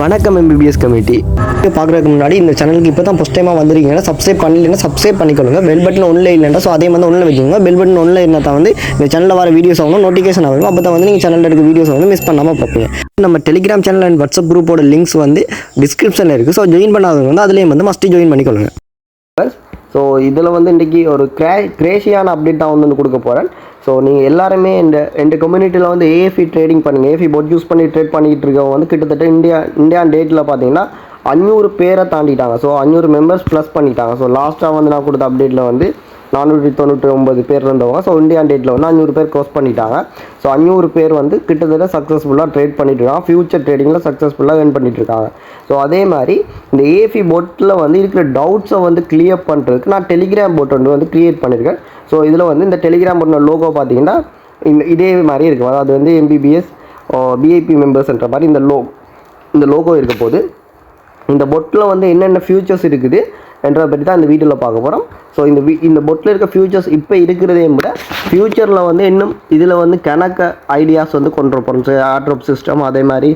வணக்கம் MBBS committee பார்க்குறதுக்கு முன்னாடி இந்த சேனலுக்கு இப்போ தான் ஃபஸ்ட் டைமாக வந்திருக்கீங்கன்னா சப்ஸ்கிரைப் பண்ணலன்னா சப்ஸ்கிரைப் பண்ணிக்கொள்ளுங்க பெல் பட்டன் ஒன்றில் இல்லைன்னா ஸோ அதே வந்து ஒன்றில் வச்சுக்கோங்க பெல் பட்டன் ஒன்றில் இருந்தால் தான் வந்து இந்த சேனலில் வர வீடியோஸ் ஆகணும் நோட்டிஃபிகேஷன் ஆகும் அப்போ தான் வந்து நீங்கள் சேனலில் இருக்க வீடியோஸ் வந்து மிஸ் பண்ணாமல் பார்ப்பீங்க. நம்ம டெலிகிராம் சேனல் அண்ட் வாட்ஸ்அப் குரூப்போட லிங்க்ஸ் வந்து டிஸ்கிரிப்ஷனில் இருக்குது ஸோ ஜாயின் பண்ணாதவங்க வந்து அதுலேயும் வந்து மஸ்ட்டு ஜாயின் பண்ணிக்கொள்ளுங்க. ஸோ இதில் வந்து இன்றைக்கி ஒரு கிரே கிரேஷியான அப்டேட் தான் வந்து வந்து கொடுக்க போகிறேன் ஸோ நீங்கள் எல்லாருமே இந்த இந்த கம்யூனிட்டியில் வந்து ஏஎஃபி ட்ரேடிங் பண்ணுங்கள் ஏஎஃபி போட் யூஸ் பண்ணி ட்ரேட் பண்ணிகிட்டு இருக்கவங்க வந்து கிட்டத்தட்ட இந்தியா இந்தியா டேட்டில் பார்த்தீங்கன்னா அஞ்சூறு பேரை தாண்டிட்டாங்க. ஸோ அஞ்சூறு மெம்பர்ஸ் ப்ளஸ் பண்ணிட்டாங்க. ஸோ லாஸ்ட்டாக வந்து நான் கொடுத்த அப்டேட்டில் வந்து நானூற்றி தொண்ணூற்றி ஒம்பது பேர் இருந்தவங்க. ஸோ இந்தியா டேட்டில் வந்து அஞ்சூறு பேர் க்ரோஸ் பண்ணிட்டாங்க. ஸோ அஞ்சூறு பேர் வந்து கிட்டத்தட்ட சக்ஸஸ்ஃபுல்லாக ட்ரேட் பண்ணிட்டு இருக்காங்க ஃபியூச்சர் ட்ரேடிங்கில் சக்ஸஸ்ஃபுல்லாக ஏர்ன் பண்ணிட்டு இருக்காங்க ஸோ அதே மாதிரி இந்த ஏஃபி போட்டில் வந்து இருக்கிற டவுட்ஸை வந்து கிளியர் பண்ணுறதுக்கு நான் டெலிகிராம் போட் வந்து வந்து க்ரியேட் பண்ணியிருக்கேன் ஸோ இதில் வந்து இந்த டெலிகிராம் போட்டோட லோகோ பார்த்தீங்கன்னா இந்த இதே மாதிரி இருக்கும். அதாவது வந்து எம்பிபிஎஸ் பிஐபி மெம்பர்ஸ்ன்ற மாதிரி இந்த லோ இந்த லோகோ இருக்க போது இந்த பொட்டில் வந்து என்னென்ன ஃபியூச்சர்ஸ் இருக்குது என்றதை பற்றி தான் இந்த வீடியோவில் பார்க்க போகிறோம் ஸோ இந்த வீ இந்த பொட்டில் இருக்க ஃபியூச்சர்ஸ் இப்போ இருக்கிறதே விட ஃப்யூச்சரில் வந்து இன்னும் இதில் வந்து கணக்க ஐடியாஸ் வந்து கொண்டு போகிறோம் ஸோ ஆட்ரோப் சிஸ்டம் அதே மாதிரி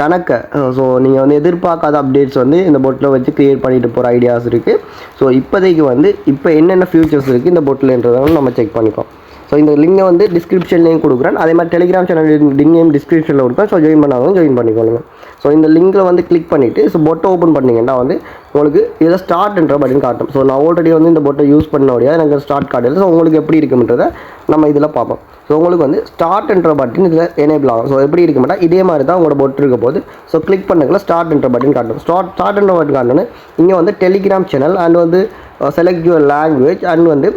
கணக்க ஸோ நீங்கள் வந்து எதிர்பார்க்காத அப்டேட்ஸ் வந்து இந்த பொட்டில் வச்சு க்ரியேட் பண்ணிட்டு போகிற ஐடியாஸ் இருக்குது ஸோ இப்போதைக்கு வந்து இப்போ என்னென்ன ஃபியூச்சர்ஸ் இருக்குது இந்த பொட்டில்ன்றதை நம்ம செக் பண்ணிப்போம். ஸோ இந்த லிங்கை வந்து டிஸ்கிரிப்ஷன்லேயும் கொடுக்குறேன். அதே மாதிரி டெலிகிராம் சேனல் லிங்கையும் டிஸ்கிரிப்ஷனில் கொடுப்பேன் ஸோ ஜாயின் பண்ணாலும் ஜாயின் பண்ணிக்கொள்ளுங்கள் ஸோ இந்த லிங்கில் வந்து கிளிக் பண்ணிவிட்டு ஸோ பொட்டை ஓப்பன் பண்ணிங்கன்னா வந்து உங்களுக்கு இதில் ஸ்டார்ட்ன்ற பட்டன் காட்டும். ஸோ நான் ஆல்ரெடி வந்து இந்த பொட்டை யூஸ் பண்ணோடைய எனக்கு ஸ்டார்ட் காட்டல ஸோ உங்களுக்கு எப்படி இருக்குன்றதை நம்ம இதில் பார்ப்போம். ஸோ உங்களுக்கு வந்து ஸ்டார்ட்ன்ற பட்டன் இதில் எனேபிள் ஆகும். ஸோ எப்படி இருக்க மாட்டா? இதே மாதிரி தான் உங்களோட பொட்டு இருக்க போது ஸோ கிளிக் பண்ணக்குள்ள ஸ்டார்ட்ன்ற பட்டன் காட்டும். ஸ்டார்ட் ஸ்டார்ட்ன்ற பட்டன் காட்டணும் இங்கே வந்து டெலிகிராம் சேனல் அண்ட் வந்து செலக்ட் யுவர் லாங்குவேஜ் அண்ட் வந்து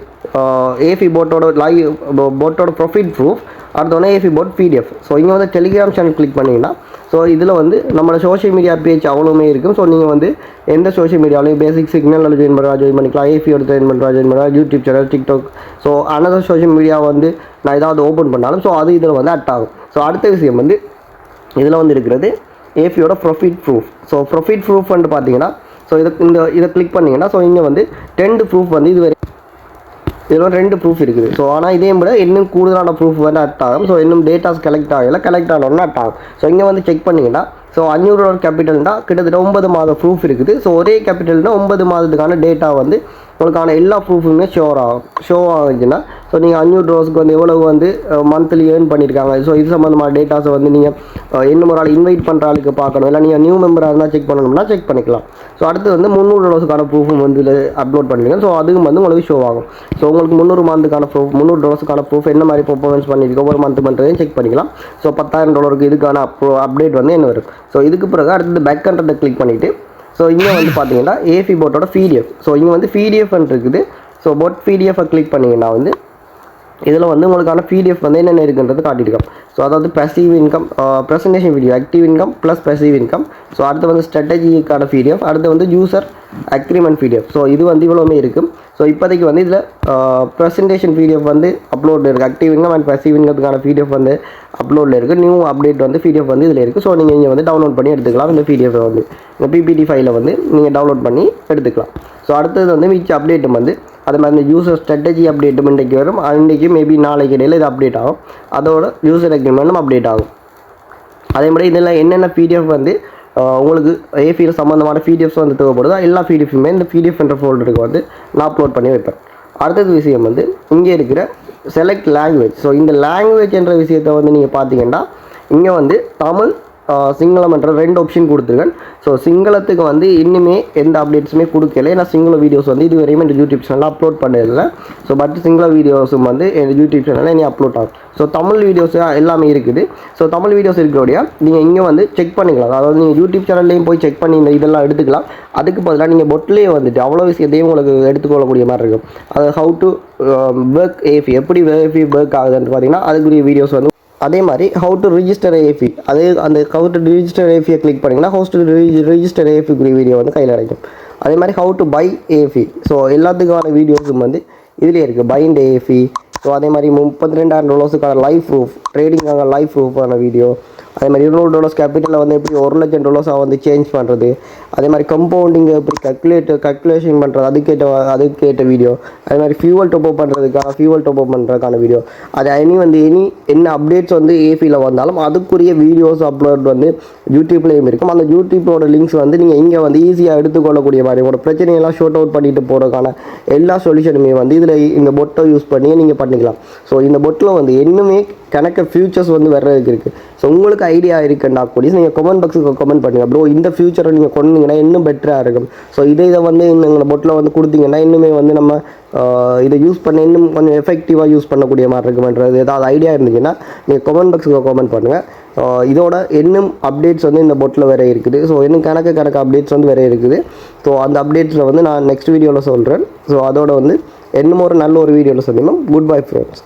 ஏஃபி போட்டோட லைவ் போட்டோட ப்ரொஃபிட் ப்ரூஃப் அடுத்தவொடனே ஏஃபி போட் பிடிஎஃப் ஸோ இங்கே வந்து டெலிகிராம் சேனல் கிளிக் பண்ணிங்கன்னா ஸோ இதில் வந்து நம்மளோட சோஷியல் மீடியா பேஜ் அவ்வளோமே இருக்கும். ஸோ நீங்கள் வந்து எந்த சோஷியல் மீடியாவிலையும் பேசிக் சிக்னலில் ஜாயின் பண்ணுறா ஜாயின் பண்ணிக்கலாம். ஏஃபியோட ஜாயின் பண்ணுறா ஜாயின் பண்ணுறா YouTube channel TikTok so another social media வந்து நான் ஏதாவது ஓப்பன் பண்ணாலும் ஸோ அது இதில் வந்து அட் ஆகும். ஸோ அடுத்த விஷயம் வந்து இதில் வந்து இருக்கிறது ஏஃபியோட profit proof so profit proof வந்து பார்த்தீங்கன்னா ஸோ இதை இந்த இதை கிளிக் பண்ணிங்கன்னா ஸோ இங்கே வந்து டென்ட் ப்ரூஃப் வந்து இது இதில் ரெண்டு ப்ரூஃப் இருக்குது. ஸோ ஆனால் இதே விட இன்னும் கூடுதலான ப்ரூஃப் வந்து அட் ஆகும். ஸோ இன்னும் டேட்டாஸ் கலெக்ட் ஆகல கலெக்ட் ஆனோன்னா அட் ஆகும். ஸோ இங்கே வந்து செக் பண்ணிங்கன்னா ஸோ அஞ்சூறு கேபிட்டல்னா கிட்டத்தட்ட ஒன்பது மாத ப்ரூஃப் இருக்குது. ஸோ ஒரே கேபிட்டல்னா ஒன்பது மாதத்துக்கான டேட்டா வந்து உங்களுக்கான எல்லா ப்ரூஃபுமே ஷோர் ஆகும் ஷோ ஆகுச்சுன்னா ஸோ நீங்கள் அஞ்சூறு ரோஸ்க்கு வந்து எவ்வளவு வந்து மந்த்லி ஏர்ன் பண்ணியிருக்காங்க ஸோ இது சம்மந்தமான டேட்டாஸை வந்து நீங்கள் இன்னும் ஒரு ஆள் இன்வைட் பண்ணுற ஆளுக்கு பார்க்கணும். இல்லை நீங்கள் நியூ மெம்பராக இருந்தால் செக் பண்ணணும்னா செக் பண்ணிக்கலாம். ஸோ அடுத்து வந்து முந்நூறு ரோஸுக்கான ப்ரூஃபும் வந்து இதில் அப்லோட் பண்ணிருக்கேன். ஸோ அதுவும் வந்து உங்களுக்கு ஷோ ஆகும். ஸோ உங்களுக்கு முந்நூறு மந்த்துக்கான ப்ரூஃப் முந்நூறு டோஸுக்கான ப்ரூஃப் என்ன மாதிரி பர்ஃபார்மன்ஸ் பண்ணியிருக்கு ஒவ்வொரு மந்த் பண்ணுறதையும் செக் பண்ணிக்கலாம். ஸோ பத்தாயிரம் டாலருக்கு இதுக்கான அப்டேட் வந்து என்ன வரும். ஸோ இதுக்கு பிறகு அடுத்தது பேக் கண்ட்ரத்தை கிளிக் பண்ணிவிட்டு ஸோ இங்கே வந்து பார்த்தீங்கன்னா ஏசி போட்டோட பிடிஎஃப் ஸோ இங்கே வந்து பிடிஎஃப்னு இருக்குது. ஸோ போட் பிடிஎஃபை கிளிக் பண்ணிங்கன்னா வந்து இதில் வந்து உங்களுக்கான பிடிஎஃப் வந்து என்னென்ன இருக்குன்றது காட்டியிருக்கோம். ஸோ அதாவது passive income presentation video active income plus passive income so அடுத்து வந்து ஸ்ட்ராட்டஜிக்கான பிடிஎஃப் அடுத்து வந்து யூசர் அக்ரிமெண்ட் பிடிஎஃப் ஸோ இது வந்து இவ்வளோவுமே இருக்கும் ஸோ இப்போதைக்கு வந்து இதில் ப்ரெசன்டேஷன் பிடிஎஃப் வந்து அப்லோட் இருக்குது ஆக்டிவ் இன்கம் அண்ட் passive இன்கத்துக்கான பிடிஎஃப் வந்து அப்லோடில் இருக்குது நியூ அப்டேட் வந்து பிடிஎஃப் வந்து இதில் இருக்குது ஸோ நீங்கள் இங்கே வந்து டவுன்லோட் பண்ணி எடுத்துக்கலாம். இந்த பிடிஎஃப் வந்து இந்த பிபிடி ஃபைலில் வந்து நீங்கள் டவுன்லோட் பண்ணி எடுத்துக்கலாம். ஸோ அடுத்தது வந்து மிச்ச அப்டேட்டும் வந்து அது மாதிரி இந்த யூசர் ஸ்ட்ராட்டஜி அப்டேட்டும் இன்றைக்கி வரும். இன்றைக்கி மேபி நாளைக்கு இடையில் இது அப்டேட் ஆகும். அதோட யூசர் அக்ரிமெண்ட்டும் அப்டேட் ஆகும். அதே மாதிரி இதில் என்னென்ன பிடிஎஃப் வந்து உங்களுக்கு ஏபிஎல் சம்மந்தமான பிடிஎஃப்ஸ் வந்து தேவைப்படுதோ எல்லா பிடிஎஃப்மே இந்த பிடிஎஃப் என்ற ஃபோல்டருக்கு வந்து நான் அப்லோட் பண்ணி வைப்பேன். அடுத்தது விஷயம் வந்து இங்கே இருக்கிற செலக்ட் லாங்குவேஜ் ஸோ இந்த லாங்குவேஜ் என்ற விஷயத்தை வந்து நீங்கள் பார்த்தீங்கன்னா இங்கே வந்து தமிழ் சிங்களம் என்ற ரெண்டு ஆப்ஷன் கொடுத்துருக்கேன். ஸோ சிங்களத்துக்கு வந்து இன்னுமே எந்த அப்டேட்ஸுமே கொடுக்கல. ஏன்னா சிங்கள வீடியோஸ் வந்து இது வரையும் யூடியூப் சேனலில் அப்லோட் பண்ணதில்லை. ஸோ பட் சிங்கள வீடியோஸும் வந்து என் யூடியூப் சேனலில் இனி அப்லோட் ஆகும். ஸோ தமிழ் வீடியோஸ் எல்லாமே இருக்குது. ஸோ தமிழ் வீடியோஸ் இருக்கிறோடைய நீங்கள் இங்கே வந்து செக் பண்ணிக்கலாம். அதாவது நீங்கள் யூடியூப் சேனல்லையும் போய் செக் பண்ணி இந்த இதெல்லாம் எடுத்துக்கலாம். அதுக்கு பதிலாக நீங்கள் பொட்டிலே வந்துட்டு அவ்வளோ விஷயத்தையும் உங்களுக்கு எடுத்துக்கொள்ளக்கூடிய மாதிரி இருக்கும். அது ஹவு டு ஒர்க் ஏஃபி எப்படி ஏஃபி ஒர்க் ஆகுதுன்னு பார்த்தீங்கன்னா அதுக்குரிய வீடியோஸ் வந்து அதே மாதிரி ஹவு டு ரிஜிஸ்டர் ஏஃபி அதே அந்த ஹவு டு ரிஜிஸ்டர் ஏஃபியை கிளிக் பண்ணிங்கன்னா ஹவு டு ரிஜிஸ்டர் ஏஃபிக்குரிய வீடியோ வந்து கையில் கிடைக்கும். அதே மாதிரி how to buy AFI so எல்லாத்துக்கான வீடியோஸும் வந்து இதுலேயே இருக்குது பைண்ட் ஏஃபி ஸோ அதே மாதிரி முப்பத்தி ரெண்டாயிரம் டாலர்ஸுக்கான லைஃப் ப்ரூஃப் ட்ரேடிங்கான லைஃப் ப்ரூஃபான வீடியோ அதே மாதிரி இருநூறு டாலர்ஸ் கேபிட்டலில் வந்து எப்படி ஒரு லட்சம் டாலர்ஸாக வந்து சேஞ்ச் பண்ணுறது அதே மாதிரி கம்பவுண்டிங் எப்படி கல்குலேட் கல்குலேஷன் பண்ணுறது அதுக்கேற்ற அதுக்கேற்ற வீடியோ அதே மாதிரி ஃபியூவல் டாப் அப் பண்ணுறதுக்காக ஃபியூவல் டாப் அப் பண்ணுறதுக்கான வீடியோ அது எனி வந்து எனி என்ன அப்டேட்ஸ் வந்து ஏபியில் வந்தாலும் அதுக்குரிய வீடியோஸ் அப்லோட் வந்து யூடியூப்லேயும் இருக்கும். அந்த யூடியூப்போட லிங்க்ஸ் வந்து நீங்கள் இங்கே வந்து ஈஸியாக எடுத்துக்கொள்ளக்கூடிய மாதிரி உங்களோட பிரச்சனையெல்லாம் ஷோட் அவுட் பண்ணிட்டு போகிறதுக்கான எல்லா சொல்யூஷனுமே வந்து இதில் இந்த பொட்டை யூஸ் பண்ணி நீங்கள் பண்ணிக்கலாம். ஸோ இந்த பொட்டில் வந்து இன்னுமே கணக்க ஃபியூச்சர்ஸ் வந்து வர்றதுக்கு இருக்குது ஸோ உங்களுக்கு ஐடியா இருக்குன்னா கூட நீங்கள் கமெண்ட் பாக்ஸுக்கு கமெண்ட் பண்ணுங்கள் ப்ரோ இந்த ஃபியூச்சரை நீங்கள் கொண்டீங்கன்னா இன்னும் பெட்டராக இருக்கும். ஸோ இதை இதை வந்து எங்களை பொட்டில் வந்து கொடுத்தீங்கன்னா இன்னுமே வந்து நம்ம இதை யூஸ் பண்ண இன்னும் கொஞ்சம் எஃபெக்டிவாக யூஸ் பண்ணக்கூடிய மாதிரி இருக்குமன்றது ஏதாவது ஐடியா இருந்துச்சுன்னா நீங்கள் கமெண்ட் பாக்ஸுக்கு கமெண்ட் பண்ணுங்கள் இதோட இன்னும் அப்டேட்ஸ் வந்து இந்த பொட்டில் வேறு இருக்குது. ஸோ இன்னும் கணக்கு கணக்கு அப்டேட்ஸ் வந்து வேறு இருக்குது. ஸோ அந்த அப்டேட்ஸில் வந்து நான் நெக்ஸ்ட் வீடியோவில் சொல்கிறேன் ஸோ அதோட வந்து இன்னும் ஒரு நல்ல ஒரு வீடியோவில் சொல்லிடணும் குட் பை ஃப்ரெண்ட்ஸ்